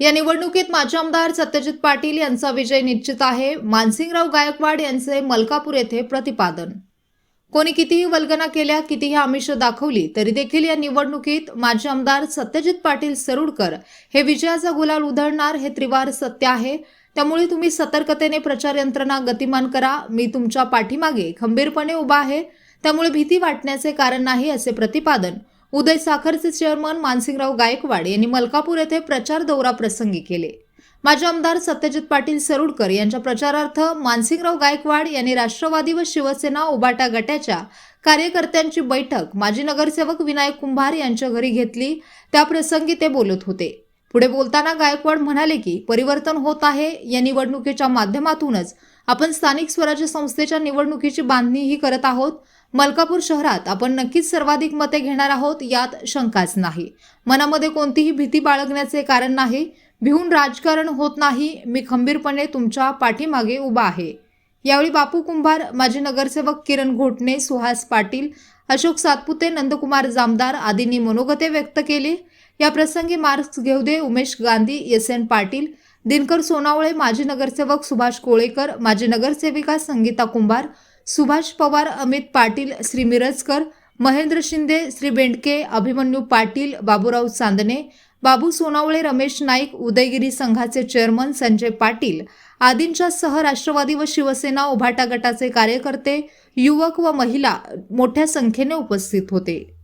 या निवडणुकीत माजी आमदार सत्यजित पाटील यांचा विजय निश्चित आहे. मानसिंगराव गायकवाड यांचे मलकापूर येथे प्रतिपादन. कोणी कितीही वल्गना केल्या कितीही आमिष दाखवली तरी देखील या निवडणुकीत माजी आमदार सत्यजित पाटील सरुडकर हे विजयाचा गुलाल उधळणार हे त्रिवार सत्य आहे. त्यामुळे तुम्ही सतर्कतेने प्रचार यंत्रणा गतिमान करा. मी तुमच्या पाठीमागे खंबीरपणे उभा आहे. त्यामुळे भीती वाटण्याचे कारण नाही असे प्रतिपादन उदय साखरचे चेअरमन मानसिंगराव गायकवाड यांनी मलकापूर येथे प्रचार दौरा प्रसंगी केले. माजी आमदार सत्यजित पाटील सरुडकर यांच्या प्रचारार्थ मानसिंगराव गायकवाड यांनी राष्ट्रवादी व शिवसेना उबाटा गटाच्या कार्यकर्त्यांची बैठक माजी नगरसेवक विनायक कुंभार यांच्या घरी घेतली. त्याप्रसंगी ते बोलत होते. पुढे बोलताना गायकवाड म्हणाले की परिवर्तन होत आहे. या निवडणुकीच्या माध्यमातूनच आपण स्थानिक स्वराज्य संस्थेच्या निवडणुकीची बांधणीही करत आहोत. मलकापूर शहरात आपण नक्कीच सर्वाधिक मते घेणार आहोत यात शंकाच नाही. मनामध्ये कोणतीही भीती बाळगण्याचे कारण नाही. भिवून राजकारण होत नाही. मी खंबीरपणे तुमच्या पाठीमागे उभा आहे. यावेळी बापू कुंभार माजी नगरसेवक किरण घोटणे सुहास पाटील अशोक सातपुते नंदकुमार जामदार आदींनी मनोगते व्यक्त केली. या प्रसंगी मार्क्स घेवदे उमेश गांधी एस एन पाटील दिनकर सोनावळे माजी नगरसेवक सुभाष कोळेकर माजी नगरसेविका संगीता कुंभार सुभाष पवार अमित पाटील श्री मिरजकर महेंद्र शिंदे श्री बेंडके अभिमन्यू पाटील बाबूराव चांदणे बाबू सोनावळे रमेश नाईक उदयगिरी संघाचे चेअरमन संजय पाटील आदींच्या सह राष्ट्रवादी व शिवसेना उभाटा गटाचे कार्यकर्ते युवक व महिला मोठ्या संख्येने उपस्थित होते.